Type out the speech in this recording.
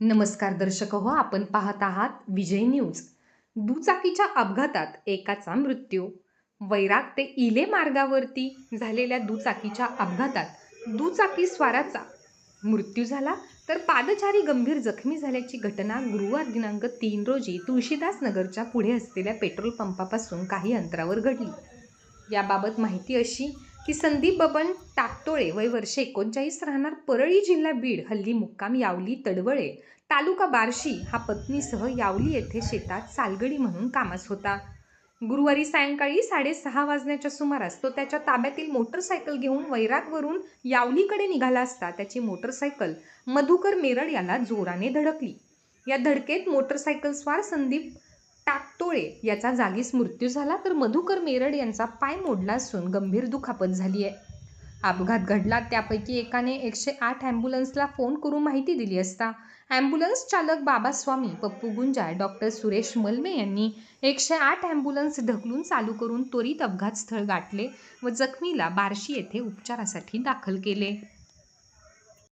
नमस्कार दर्शक हो आपण पाहत आहात विजय न्यूज. दुचाकीच्या अपघातात एकाचा मृत्यू. वैराग ते इले मार्गावरती झालेल्या दुचाकीच्या अपघातात दुचाकी स्वाराचा मृत्यू झाला. तर पादचारी गंभीर जखमी झाल्याची घटना गुरुवार दिनांक तीन रोजी तुळशीदास नगरच्या पुढे असलेल्या पेट्रोल पंपापासून काही अंतरावर घडली. याबाबत माहिती अशी की संदीप बबन टाकतोळे वय वर्ष एकोणचाळीस राहणार परळी जिल्हा बीड हल्ली मुक्काम यावली तडवळे. तालुका बार्शी हा पत्नीसह यावली येथे शेतात सालगडी म्हणून कामास होता. गुरुवारी सायंकाळी साडेसहा वाजण्याच्या सुमारास तो त्याच्या ताब्यातील मोटरसायकल घेऊन वैरागवरून यावलीकडे निघाला असता त्याची मोटरसायकल मधुकर मेरड याला जोराने धडकली. या धडकेत मोटरसायकल स्वार संदीप टोळे याचा जागीच मृत्यू झाला तर मधुकर मेरड यांचा पाय मोडला असून गंभीर दुखापत झाली आहे. अपघात घडला त्यापैकी एकाने एकशे आठ ॲम्ब्युलन्सला फोन करून माहिती दिली असता. ॲम्ब्युलन्स चालक बाबास्वामी पप्पू गुंजाळ डॉक्टर सुरेश मलमे यांनी एकशे आठ ॲम्ब्युलन्स ढकलून चालू करून त्वरित अपघातस्थळ गाठले व जखमीला बार्शी येथे उपचारासाठी दाखल केले.